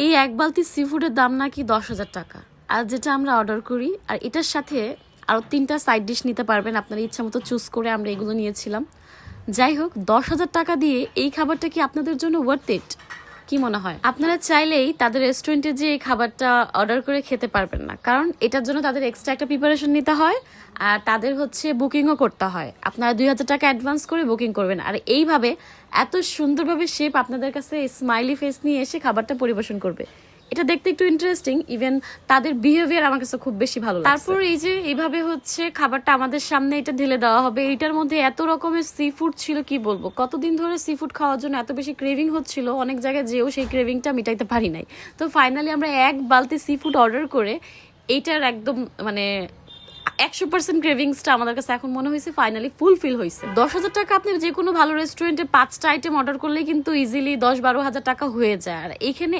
এই এক বালতি সি ফুডের দাম নাকি দশ হাজার টাকা। আর যেটা আমরা অর্ডার করি, আর এটার সাথে আরও তিনটা সাইড ডিশ নিতে পারবেন আপনার ইচ্ছা মতো চুজ করে আমরা এগুলো নিয়েছিলাম। যাই হোক, দশ হাজার টাকা দিয়ে এই খাবারটা কি আপনাদের জন্য ওয়ার্থ ইট কি মনে হয়? আপনারা চাইলেই তাদের রেস্টুরেন্টে যে এই খাবারটা অর্ডার করে খেতে পারবেন না। কারণ এটার জন্য তাদের এক্সট্রা একটা প্রিপারেশন নিতে হয়, আর তাদের হচ্ছে বুকিংও করতে হয়। আপনারা দুই হাজার টাকা অ্যাডভান্স করে বুকিং করবেন। আর এইভাবে এত সুন্দরভাবে শেপ আপনাদের কাছে স্মাইলি ফেস নিয়ে এসে খাবারটা পরিবেশন করবে। এটা দেখতে একটু ইন্টারেস্টিং ইভেন তাদের বিহেভিয়ার আমার কাছে খুব বেশি ভালো তারপর এই যে এইভাবে হচ্ছে খাবারটা আমাদের সামনে এটা ঢেলে দেওয়া হবে এটার মধ্যে এত রকমের সি ফুড ছিল, কি বলব? কতদিন ধরে সি ফুড খাওয়ার জন্য এত বেশি ক্রেভিং হচ্ছিল, অনেক জায়গায় যেও সেই ক্রেভিংটা মিটাইতে পারি নাই। তো ফাইনালি আমরা এক বালতি সি ফুড অর্ডার করে এইটার একদম মানে একশো পার্সেন্ট ক্রেভিংসটা আমাদের কাছে এখন মনে হয়েছে ফাইনালি ফুলফিল হয়েছে। দশ হাজার টাকা আপনি যে কোনো ভালো রেস্টুরেন্টে পাঁচটা আইটেম অর্ডার করলেই কিন্তু ইজিলি দশ বারো হাজার টাকা হয়ে যায়। আর এখানে